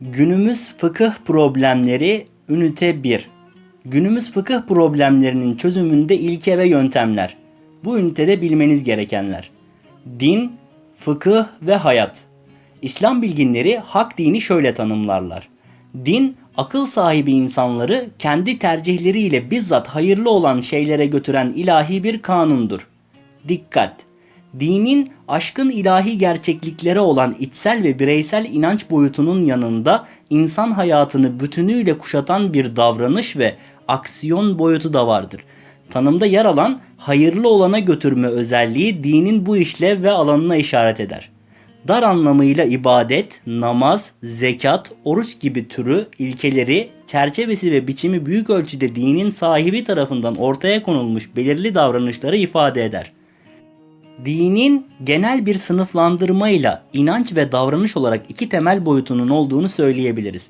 Günümüz fıkıh problemleri ünite 1. Günümüz fıkıh problemlerinin çözümünde ilke ve yöntemler. Bu ünitede bilmeniz gerekenler. Din, fıkıh ve hayat. İslam bilginleri hak dini şöyle tanımlarlar. Din, akıl sahibi insanları kendi tercihleriyle bizzat hayırlı olan şeylere götüren ilahi bir kanundur. Dikkat! Dinin aşkın ilahi gerçekliklere olan içsel ve bireysel inanç boyutunun yanında insan hayatını bütünüyle kuşatan bir davranış ve aksiyon boyutu da vardır. Tanımda yer alan hayırlı olana götürme özelliği dinin bu işlev ve alanına işaret eder. Dar anlamıyla ibadet, namaz, zekat, oruç gibi türü, ilkeleri, çerçevesi ve biçimi büyük ölçüde dinin sahibi tarafından ortaya konulmuş belirli davranışları ifade eder. Dinin genel bir sınıflandırmayla inanç ve davranış olarak iki temel boyutunun olduğunu söyleyebiliriz.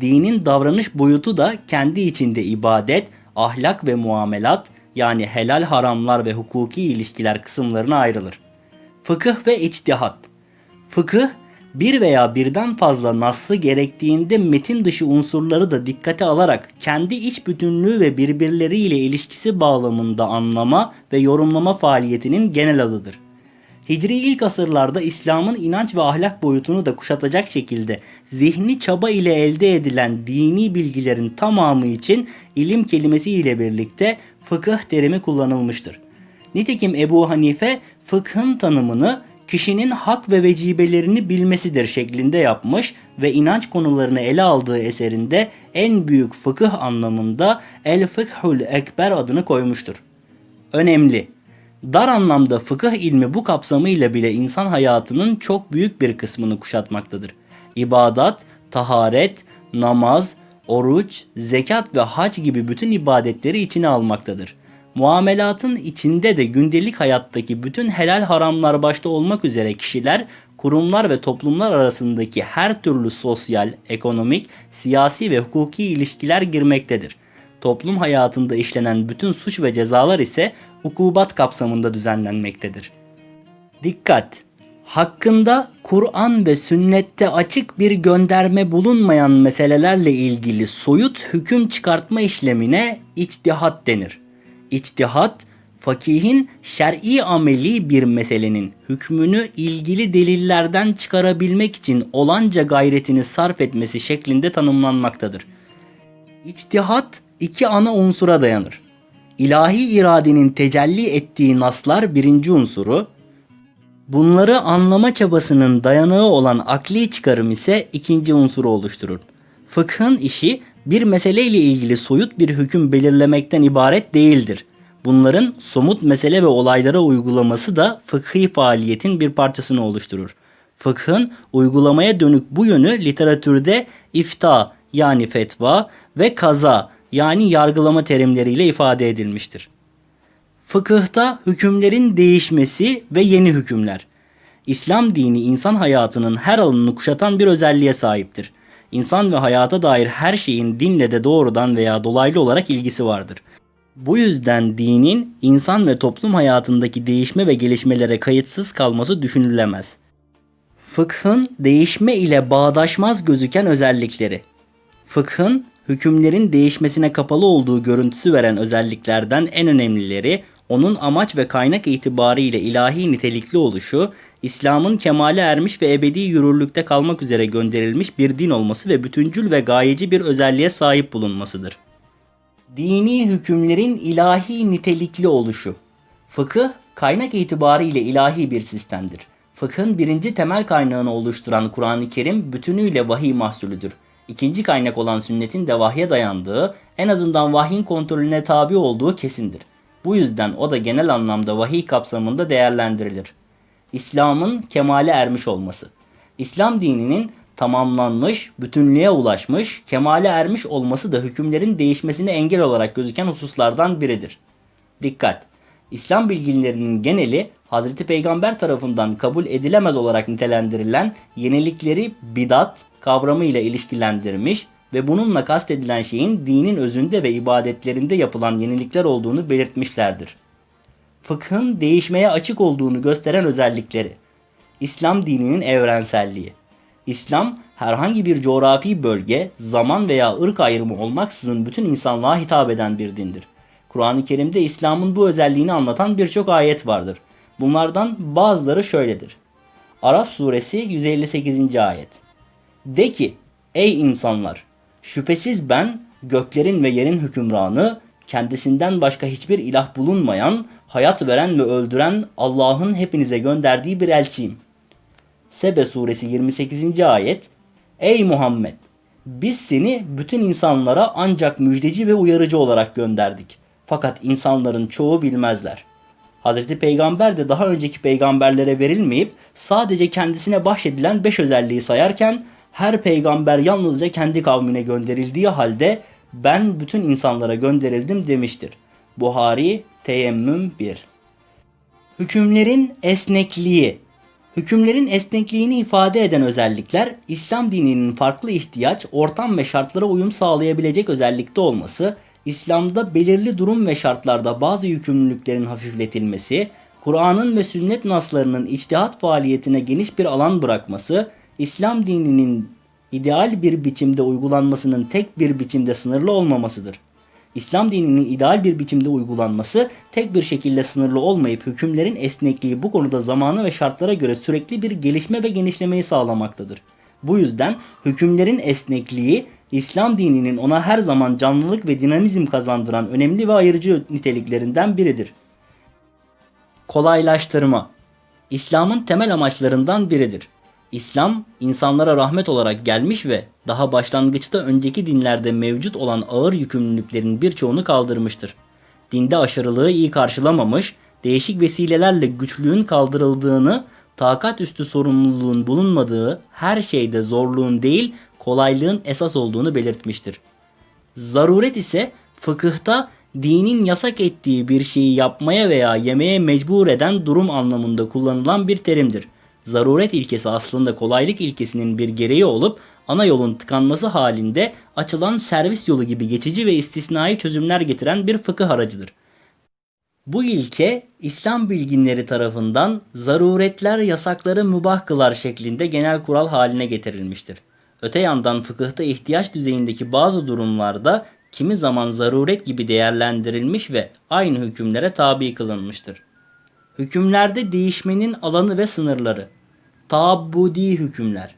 Dinin davranış boyutu da kendi içinde ibadet, ahlak ve muamelat yani helal haramlar ve hukuki ilişkiler kısımlarına ayrılır. Fıkıh ve içtihat Fıkıh, bir veya birden fazla naslı gerektiğinde metin dışı unsurları da dikkate alarak kendi iç bütünlüğü ve birbirleriyle ilişkisi bağlamında anlama ve yorumlama faaliyetinin genel adıdır. Hicri ilk asırlarda İslam'ın inanç ve ahlak boyutunu da kuşatacak şekilde zihni çaba ile elde edilen dini bilgilerin tamamı için ilim kelimesi ile birlikte fıkıh terimi kullanılmıştır. Nitekim Ebu Hanife fıkhın tanımını kişinin hak ve vecibelerini bilmesidir şeklinde yapmış ve inanç konularını ele aldığı eserinde en büyük fıkıh anlamında El Fıkhul Ekber adını koymuştur. Önemli. Dar anlamda fıkıh ilmi bu kapsamıyla bile insan hayatının çok büyük bir kısmını kuşatmaktadır. İbadat, taharet, namaz, oruç, zekat ve hac gibi bütün ibadetleri içine almaktadır. Muamelatın içinde de gündelik hayattaki bütün helal haramlar başta olmak üzere kişiler, kurumlar ve toplumlar arasındaki her türlü sosyal, ekonomik, siyasi ve hukuki ilişkiler girmektedir. Toplum hayatında işlenen bütün suç ve cezalar ise ukubat kapsamında düzenlenmektedir. Dikkat! Hakkında Kur'an ve sünnette açık bir gönderme bulunmayan meselelerle ilgili soyut hüküm çıkartma işlemine içtihat denir. İçtihat, fakihin şer'i ameli bir meselenin hükmünü ilgili delillerden çıkarabilmek için olanca gayretini sarf etmesi şeklinde tanımlanmaktadır. İçtihat iki ana unsura dayanır. İlahi iradenin tecelli ettiği naslar birinci unsuru, bunları anlama çabasının dayanağı olan akli çıkarım ise ikinci unsuru oluşturur. Fıkhın işi bir meseleyle ilgili soyut bir hüküm belirlemekten ibaret değildir. Bunların somut mesele ve olaylara uygulaması da fıkhi faaliyetin bir parçasını oluşturur. Fıkhın uygulamaya dönük bu yönü literatürde ifta yani fetva ve kaza yani yargılama terimleriyle ifade edilmiştir. Fıkıhta hükümlerin değişmesi ve yeni hükümler. İslam dini insan hayatının her alanını kuşatan bir özelliğe sahiptir. İnsan ve hayata dair her şeyin dinle de doğrudan veya dolaylı olarak ilgisi vardır. Bu yüzden dinin insan ve toplum hayatındaki değişme ve gelişmelere kayıtsız kalması düşünülemez. Fıkhın değişme ile bağdaşmaz gözüken özellikleri. Fıkhın hükümlerin değişmesine kapalı olduğu görüntüsü veren özelliklerden en önemlileri onun amaç ve kaynak itibariyle ilahi nitelikli oluşu, İslam'ın kemale ermiş ve ebedi yürürlükte kalmak üzere gönderilmiş bir din olması ve bütüncül ve gayeci bir özelliğe sahip bulunmasıdır. Dini hükümlerin ilahi nitelikli oluşu. Fıkıh, kaynak itibariyle ilahi bir sistemdir. Fıkhın birinci temel kaynağını oluşturan Kur'an-ı Kerim bütünüyle vahiy mahsulüdür. İkinci kaynak olan sünnetin de vahye dayandığı, en azından vahyin kontrolüne tabi olduğu kesindir. Bu yüzden o da genel anlamda vahiy kapsamında değerlendirilir. İslam'ın kemale ermiş olması. İslam dininin tamamlanmış, bütünlüğe ulaşmış, kemale ermiş olması da hükümlerin değişmesine engel olarak gözüken hususlardan biridir. Dikkat! İslam bilginlerinin geneli Hazreti Peygamber tarafından kabul edilemez olarak nitelendirilen yenilikleri bidat kavramıyla ilişkilendirmiş ve bununla kastedilen şeyin dinin özünde ve ibadetlerinde yapılan yenilikler olduğunu belirtmişlerdir. Fıkhın değişmeye açık olduğunu gösteren özellikleri. İslam dininin evrenselliği. İslam herhangi bir coğrafi bölge, zaman veya ırk ayrımı olmaksızın bütün insanlığa hitap eden bir dindir. Kur'an-ı Kerim'de İslam'ın bu özelliğini anlatan birçok ayet vardır. Bunlardan bazıları şöyledir. Araf suresi 158. ayet. De ki ey insanlar şüphesiz ben göklerin ve yerin hükümranı kendisinden başka hiçbir ilah bulunmayan hayat veren ve öldüren Allah'ın hepinize gönderdiği bir elçiyim. Sebe suresi 28. ayet Ey Muhammed biz seni bütün insanlara ancak müjdeci ve uyarıcı olarak gönderdik. Fakat insanların çoğu bilmezler. Hazreti Peygamber de daha önceki peygamberlere verilmeyip sadece kendisine bahşedilen beş özelliği sayarken her peygamber yalnızca kendi kavmine gönderildiği halde ben bütün insanlara gönderildim demiştir. Buhari Teyemmüm 1 Hükümlerin esnekliği Hükümlerin esnekliğini ifade eden özellikler, İslam dininin farklı ihtiyaç, ortam ve şartlara uyum sağlayabilecek özellikte olması, İslam'da belirli durum ve şartlarda bazı yükümlülüklerin hafifletilmesi, Kur'an'ın ve sünnet naslarının içtihat faaliyetine geniş bir alan bırakması, İslam dininin ideal bir biçimde uygulanmasının tek bir biçimde sınırlı olmamasıdır. İslam dininin ideal bir biçimde uygulanması tek bir şekilde sınırlı olmayıp hükümlerin esnekliği bu konuda zamanı ve şartlara göre sürekli bir gelişme ve genişlemeyi sağlamaktadır. Bu yüzden hükümlerin esnekliği İslam dininin ona her zaman canlılık ve dinamizm kazandıran önemli ve ayırıcı niteliklerinden biridir. Kolaylaştırma İslam'ın temel amaçlarından biridir. İslam insanlara rahmet olarak gelmiş ve daha başlangıçta önceki dinlerde mevcut olan ağır yükümlülüklerin birçoğunu kaldırmıştır. Dinde aşırılığı iyi karşılamamış, değişik vesilelerle güçlüğün kaldırıldığını, takat üstü sorumluluğun bulunmadığı, her şeyde zorluğun değil kolaylığın esas olduğunu belirtmiştir. Zaruret ise fıkıhta dinin yasak ettiği bir şeyi yapmaya veya yemeye mecbur eden durum anlamında kullanılan bir terimdir. Zaruret ilkesi aslında kolaylık ilkesinin bir gereği olup ana yolun tıkanması halinde açılan servis yolu gibi geçici ve istisnai çözümler getiren bir fıkıh aracıdır. Bu ilke İslam bilginleri tarafından zaruretler yasakları mübah kılar şeklinde genel kural haline getirilmiştir. Öte yandan fıkıhta ihtiyaç düzeyindeki bazı durumlarda kimi zaman zaruret gibi değerlendirilmiş ve aynı hükümlere tabi kılınmıştır. Hükümlerde değişmenin alanı ve sınırları. Taabbudi hükümler.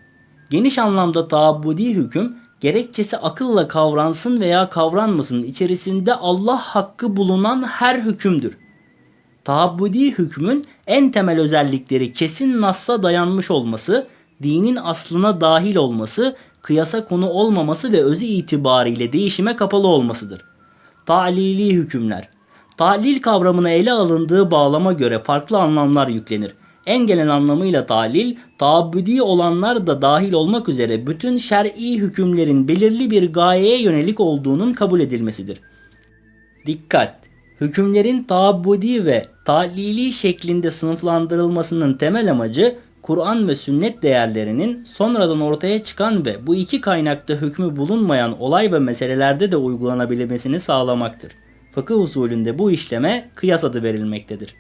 Geniş anlamda taabbudi hüküm gerekçesi akılla kavransın veya kavranmasın içerisinde Allah hakkı bulunan her hükümdür. Taabbudi hükmün en temel özellikleri kesin nassa dayanmış olması, dinin aslına dahil olması, kıyasa konu olmaması ve özü itibariyle değişime kapalı olmasıdır. Ta'lili hükümler. Talil kavramına ele alındığı bağlama göre farklı anlamlar yüklenir. En genel anlamıyla talil, taabbüdi olanlar da dahil olmak üzere bütün şer'i hükümlerin belirli bir gayeye yönelik olduğunun kabul edilmesidir. Dikkat! Hükümlerin taabbudi ve talili şeklinde sınıflandırılmasının temel amacı Kur'an ve sünnet değerlerinin sonradan ortaya çıkan ve bu iki kaynakta hükmü bulunmayan olay ve meselelerde de uygulanabilmesini sağlamaktır. Fıkıh usulünde bu işleme kıyas adı verilmektedir.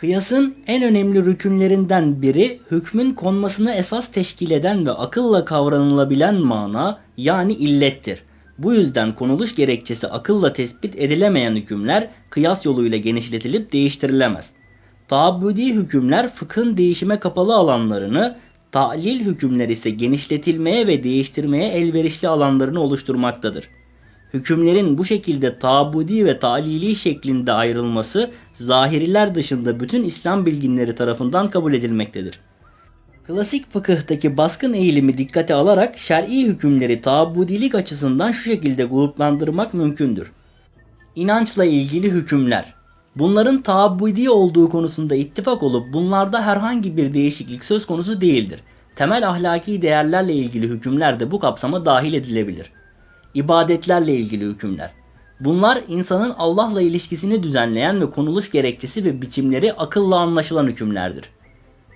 Kıyasın en önemli rükünlerinden biri hükmün konmasını esas teşkil eden ve akılla kavranılabilen mana yani illettir. Bu yüzden konuluş gerekçesi akılla tespit edilemeyen hükümler kıyas yoluyla genişletilip değiştirilemez. Taabbudi hükümler fıkhın değişime kapalı alanlarını, ta'lil hükümler ise genişletilmeye ve değiştirmeye elverişli alanlarını oluşturmaktadır. Hükümlerin bu şekilde tabudi ve talili şeklinde ayrılması zahiriler dışında bütün İslam bilginleri tarafından kabul edilmektedir. Klasik fıkıhtaki baskın eğilimi dikkate alarak şer'i hükümleri tabudilik açısından şu şekilde gruplandırmak mümkündür. İnançla ilgili hükümler. Bunların taabudi olduğu konusunda ittifak olup bunlarda herhangi bir değişiklik söz konusu değildir. Temel ahlaki değerlerle ilgili hükümler de bu kapsama dahil edilebilir ibadetlerle ilgili hükümler. Bunlar insanın Allah'la ilişkisini düzenleyen ve konuluş gerekçesi ve biçimleri akılla anlaşılan hükümlerdir.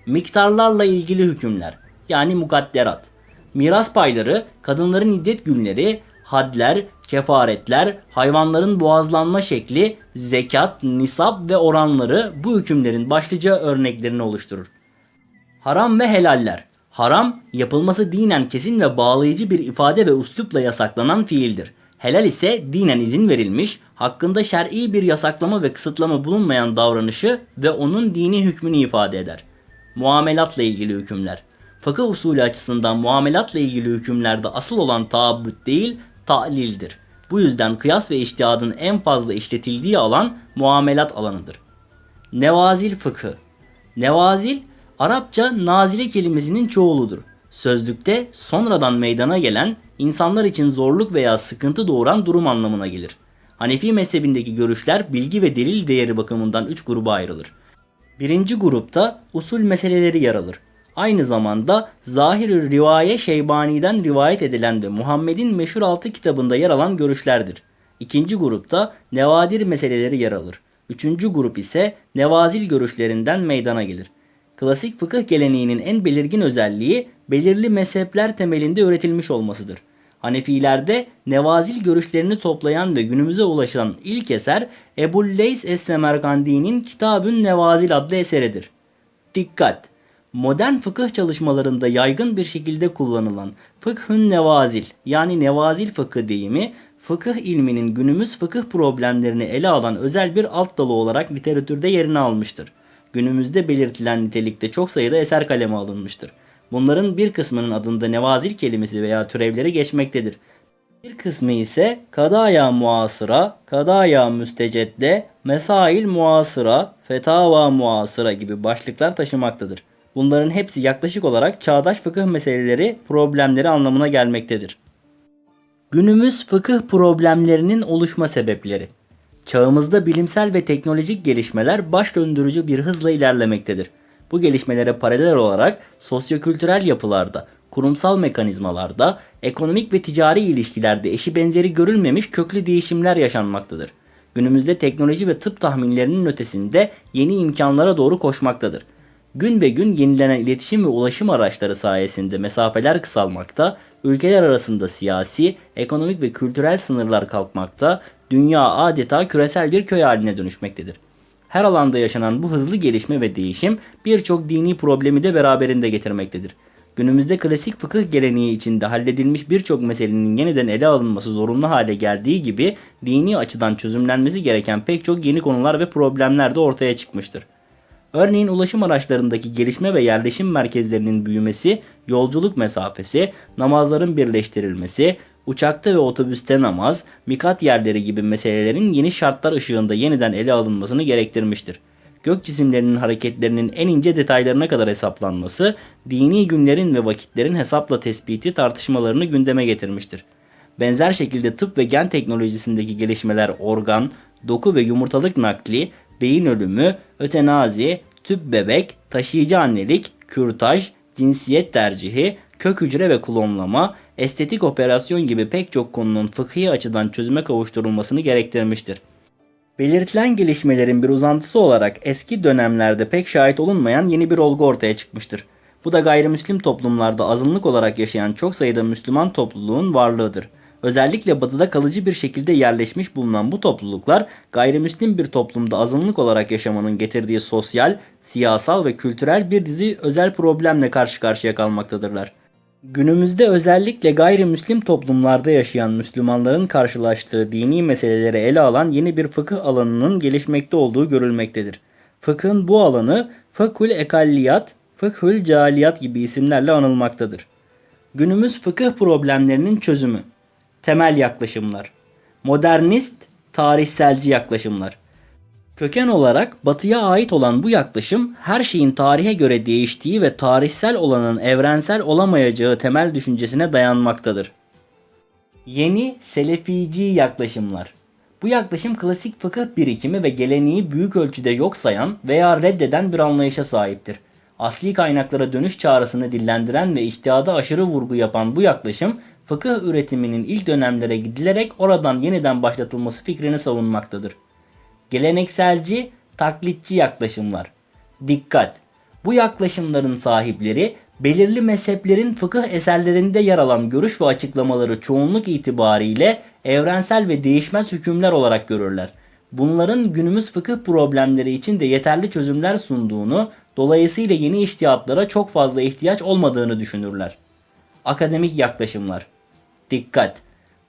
Miktarlarla ilgili hükümler yani mukadderat. Miras payları, kadınların iddet günleri, hadler, kefaretler, hayvanların boğazlanma şekli, zekat, nisap ve oranları bu hükümlerin başlıca örneklerini oluşturur. Haram ve helaller. Haram, yapılması dinen kesin ve bağlayıcı bir ifade ve üslupla yasaklanan fiildir. Helal ise dinen izin verilmiş, hakkında şer'i bir yasaklama ve kısıtlama bulunmayan davranışı ve onun dini hükmünü ifade eder. Muamelatla ilgili hükümler. Fıkıh usulü açısından muamelatla ilgili hükümlerde asıl olan taabbut değil, ta'lildir. Bu yüzden kıyas ve iştihadın en fazla işletildiği alan muamelat alanıdır. Nevazil fıkı. Nevazil, Arapça nazile kelimesinin çoğuludur. Sözlükte sonradan meydana gelen, insanlar için zorluk veya sıkıntı doğuran durum anlamına gelir. Hanefi mezhebindeki görüşler bilgi ve delil değeri bakımından üç gruba ayrılır. Birinci grupta usul meseleleri yer alır. Aynı zamanda zahir rivaye Şeybani'den rivayet edilen ve Muhammed'in meşhur altı kitabında yer alan görüşlerdir. İkinci grupta nevadir meseleleri yer alır. Üçüncü grup ise nevazil görüşlerinden meydana gelir. Klasik fıkıh geleneğinin en belirgin özelliği belirli mezhepler temelinde üretilmiş olmasıdır. Hanefilerde nevazil görüşlerini toplayan ve günümüze ulaşan ilk eser Ebu Leys Es-Semerkandi'nin Kitabün Nevazil adlı eseridir. Dikkat! Modern fıkıh çalışmalarında yaygın bir şekilde kullanılan fıkhün nevazil yani nevazil fıkı deyimi fıkıh ilminin günümüz fıkıh problemlerini ele alan özel bir alt dalı olarak literatürde yerini almıştır. Günümüzde belirtilen nitelikte çok sayıda eser kaleme alınmıştır. Bunların bir kısmının adında nevazil kelimesi veya türevleri geçmektedir. Bir kısmı ise kadaya muasıra, kadaya müstecedde, mesail muasıra, fetava muasıra gibi başlıklar taşımaktadır. Bunların hepsi yaklaşık olarak çağdaş fıkıh meseleleri, problemleri anlamına gelmektedir. Günümüz fıkıh problemlerinin oluşma sebepleri. Çağımızda bilimsel ve teknolojik gelişmeler baş döndürücü bir hızla ilerlemektedir. Bu gelişmelere paralel olarak sosyokültürel yapılarda, kurumsal mekanizmalarda, ekonomik ve ticari ilişkilerde eşi benzeri görülmemiş köklü değişimler yaşanmaktadır. Günümüzde teknoloji ve tıp tahminlerinin ötesinde yeni imkanlara doğru koşmaktadır. Gün be gün yenilenen iletişim ve ulaşım araçları sayesinde mesafeler kısalmakta, ülkeler arasında siyasi, ekonomik ve kültürel sınırlar kalkmakta, dünya adeta küresel bir köy haline dönüşmektedir. Her alanda yaşanan bu hızlı gelişme ve değişim birçok dini problemi de beraberinde getirmektedir. Günümüzde klasik fıkıh geleneği içinde halledilmiş birçok meselenin yeniden ele alınması zorunlu hale geldiği gibi dini açıdan çözümlenmesi gereken pek çok yeni konular ve problemler de ortaya çıkmıştır. Örneğin ulaşım araçlarındaki gelişme ve yerleşim merkezlerinin büyümesi, yolculuk mesafesi, namazların birleştirilmesi, uçakta ve otobüste namaz, mikat yerleri gibi meselelerin yeni şartlar ışığında yeniden ele alınmasını gerektirmiştir. Gök cisimlerinin hareketlerinin en ince detaylarına kadar hesaplanması, dini günlerin ve vakitlerin hesapla tespiti tartışmalarını gündeme getirmiştir. Benzer şekilde tıp ve gen teknolojisindeki gelişmeler organ, doku ve yumurtalık nakli, beyin ölümü, ötenazi, tüp bebek, taşıyıcı annelik, kürtaj, cinsiyet tercihi, kök hücre ve klonlama, estetik operasyon gibi pek çok konunun fıkhi açıdan çözüme kavuşturulmasını gerektirmiştir. Belirtilen gelişmelerin bir uzantısı olarak eski dönemlerde pek şahit olunmayan yeni bir olgu ortaya çıkmıştır. Bu da gayrimüslim toplumlarda azınlık olarak yaşayan çok sayıda Müslüman topluluğun varlığıdır. Özellikle batıda kalıcı bir şekilde yerleşmiş bulunan bu topluluklar gayrimüslim bir toplumda azınlık olarak yaşamanın getirdiği sosyal, siyasal ve kültürel bir dizi özel problemle karşı karşıya kalmaktadırlar. Günümüzde özellikle gayrimüslim toplumlarda yaşayan Müslümanların karşılaştığı dini meseleleri ele alan yeni bir fıkıh alanının gelişmekte olduğu görülmektedir. Fıkhın bu alanı fıkhül ekalliyat, fıkhül cealiyat gibi isimlerle anılmaktadır. Günümüz fıkıh problemlerinin çözümü temel yaklaşımlar. Modernist, tarihselci yaklaşımlar. Köken olarak batıya ait olan bu yaklaşım her şeyin tarihe göre değiştiği ve tarihsel olanın evrensel olamayacağı temel düşüncesine dayanmaktadır. Yeni selefici yaklaşımlar. Bu yaklaşım klasik fıkıh birikimi ve geleneği büyük ölçüde yok sayan veya reddeden bir anlayışa sahiptir. Asli kaynaklara dönüş çağrısını dillendiren ve içtihada aşırı vurgu yapan bu yaklaşım fıkıh üretiminin ilk dönemlere gidilerek oradan yeniden başlatılması fikrini savunmaktadır. Gelenekselci, taklitçi yaklaşımlar. Dikkat! Bu yaklaşımların sahipleri belirli mezheplerin fıkıh eserlerinde yer alan görüş ve açıklamaları çoğunluk itibariyle evrensel ve değişmez hükümler olarak görürler. bunların günümüz fıkıh problemleri için de yeterli çözümler sunduğunu, dolayısıyla yeni iştihatlara çok fazla ihtiyaç olmadığını düşünürler. Akademik yaklaşımlar. Dikkat!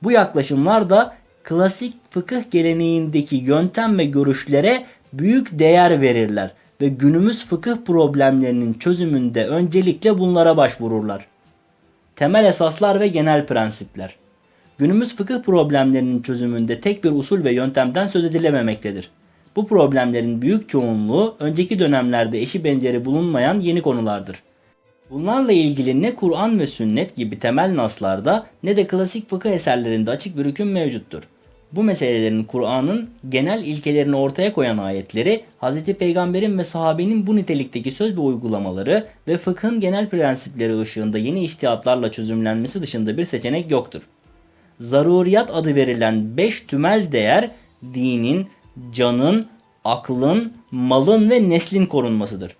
Bu yaklaşımlar da klasik fıkıh geleneğindeki yöntem ve görüşlere büyük değer verirler ve günümüz fıkıh problemlerinin çözümünde öncelikle bunlara başvururlar. Temel esaslar ve genel prensipler. Günümüz fıkıh problemlerinin çözümünde tek bir usul ve yöntemden söz edilememektedir. Bu problemlerin büyük çoğunluğu önceki dönemlerde eşi benzeri bulunmayan yeni konulardır. Bunlarla ilgili ne Kur'an ve sünnet gibi temel naslarda ne de klasik fıkıh eserlerinde açık bir hüküm mevcuttur. Bu meselelerin Kur'an'ın genel ilkelerini ortaya koyan ayetleri, Hz. Peygamber'in ve sahabenin bu nitelikteki söz ve uygulamaları ve fıkhın genel prensipleri ışığında yeni iştihatlarla çözümlenmesi dışında bir seçenek yoktur. Zaruriyat adı verilen 5 tümel değer dinin, canın, aklın, malın ve neslin korunmasıdır.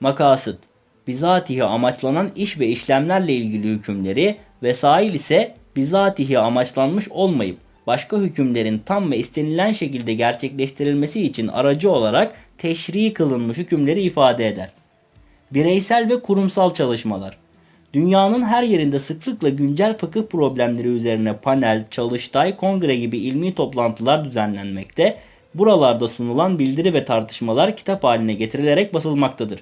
Makasıt bizatihi amaçlanan iş ve işlemlerle ilgili hükümleri, vesail ise bizatihi amaçlanmış olmayıp başka hükümlerin tam ve istenilen şekilde gerçekleştirilmesi için aracı olarak teşri kılınmış hükümleri ifade eder. Bireysel ve kurumsal çalışmalar Dünyanın her yerinde sıklıkla güncel fıkıh problemleri üzerine panel, çalıştay, kongre gibi ilmi toplantılar düzenlenmekte, buralarda sunulan bildiri ve tartışmalar kitap haline getirilerek basılmaktadır.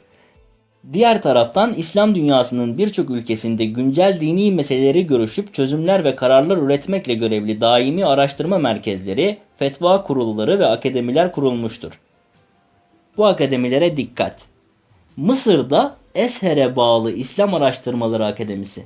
Diğer taraftan İslam dünyasının birçok ülkesinde güncel dini meseleleri görüşüp çözümler ve kararlar üretmekle görevli daimi araştırma merkezleri, fetva kurulları ve akademiler kurulmuştur. Bu akademilere dikkat. Mısır'da Esher'e bağlı İslam Araştırmaları Akademisi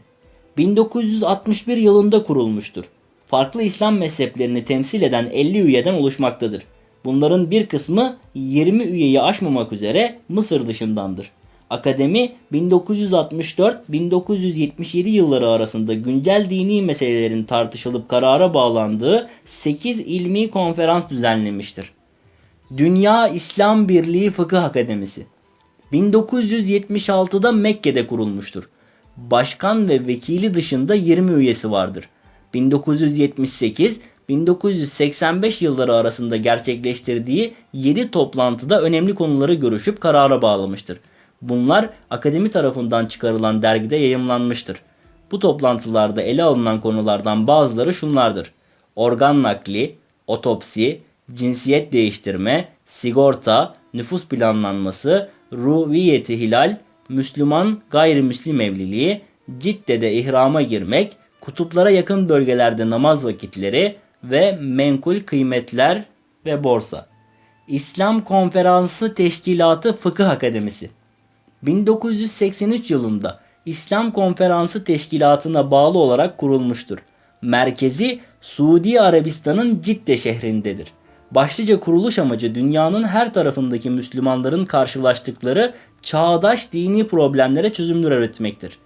1961 yılında kurulmuştur. Farklı İslam mezheplerini temsil eden 50 üyeden oluşmaktadır. Bunların bir kısmı 20 üyeyi aşmamak üzere Mısır dışındandır. Akademi 1964-1977 yılları arasında güncel dini meselelerin tartışılıp karara bağlandığı 8 ilmi konferans düzenlemiştir. Dünya İslam Birliği Fıkıh Akademisi 1976'da Mekke'de kurulmuştur. Başkan ve vekili dışında 20 üyesi vardır. 1978-1985 yılları arasında gerçekleştirdiği 7 toplantıda önemli konuları görüşüp karara bağlamıştır. Bunlar akademi tarafından çıkarılan dergide yayımlanmıştır. Bu toplantılarda ele alınan konulardan bazıları şunlardır. Organ nakli, otopsi, cinsiyet değiştirme, sigorta, nüfus planlanması, ruviyeti hilal, Müslüman gayrimüslim evliliği, Cidde'de ihrama girmek, kutuplara yakın bölgelerde namaz vakitleri ve menkul kıymetler ve borsa. İslam Konferansı Teşkilatı Fıkıh Akademisi 1983 yılında İslam Konferansı Teşkilatı'na bağlı olarak kurulmuştur. Merkezi Suudi Arabistan'ın Cidde şehrindedir. Başlıca kuruluş amacı dünyanın her tarafındaki Müslümanların karşılaştıkları çağdaş dini problemlere çözümler üretmektir.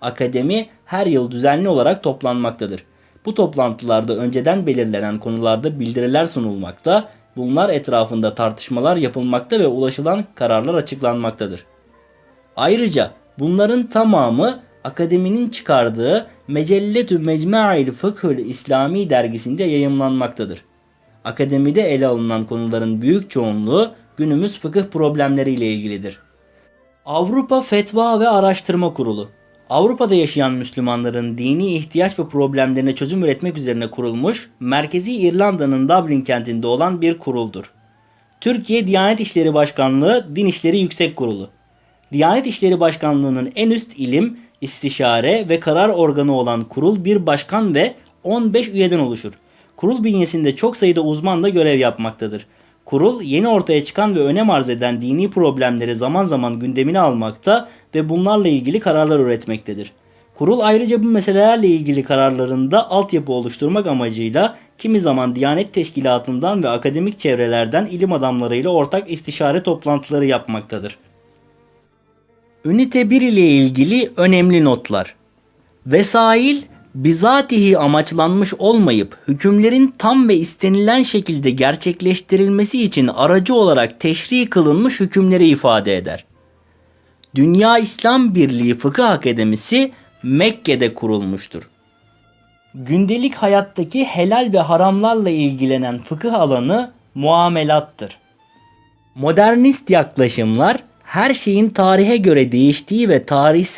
Akademi her yıl düzenli olarak toplanmaktadır. Bu toplantılarda önceden belirlenen konularda bildiriler sunulmakta, bunlar etrafında tartışmalar yapılmakta ve ulaşılan kararlar açıklanmaktadır. Ayrıca bunların tamamı akademinin çıkardığı Mecelletü Mecmu'il Fıkhül İslami dergisinde yayımlanmaktadır. Akademide ele alınan konuların büyük çoğunluğu günümüz fıkıh problemleriyle ilgilidir. Avrupa Fetva ve Araştırma Kurulu Avrupa'da yaşayan Müslümanların dini ihtiyaç ve problemlerine çözüm üretmek üzerine kurulmuş, merkezi İrlanda'nın Dublin kentinde olan bir kuruldur. Türkiye Diyanet İşleri Başkanlığı Din İşleri Yüksek Kurulu Diyanet İşleri Başkanlığı'nın en üst ilim, istişare ve karar organı olan kurul bir başkan ve 15 üyeden oluşur. Kurul bünyesinde çok sayıda uzman da görev yapmaktadır. Kurul yeni ortaya çıkan ve önem arz eden dini problemleri zaman zaman gündemine almakta ve bunlarla ilgili kararlar üretmektedir. Kurul ayrıca bu meselelerle ilgili kararlarında altyapı oluşturmak amacıyla kimi zaman Diyanet Teşkilatı'ndan ve akademik çevrelerden ilim adamlarıyla ortak istişare toplantıları yapmaktadır. Ünite 1 ile ilgili önemli notlar. Vesail bizatihi amaçlanmış olmayıp hükümlerin tam ve istenilen şekilde gerçekleştirilmesi için aracı olarak teşri kılınmış hükümleri ifade eder. Dünya İslam Birliği Fıkıh Akademisi Mekke'de kurulmuştur. Gündelik hayattaki helal ve haramlarla ilgilenen fıkıh alanı muamelattır. Modernist yaklaşımlar her şeyin tarihe göre değiştiği ve tarihsel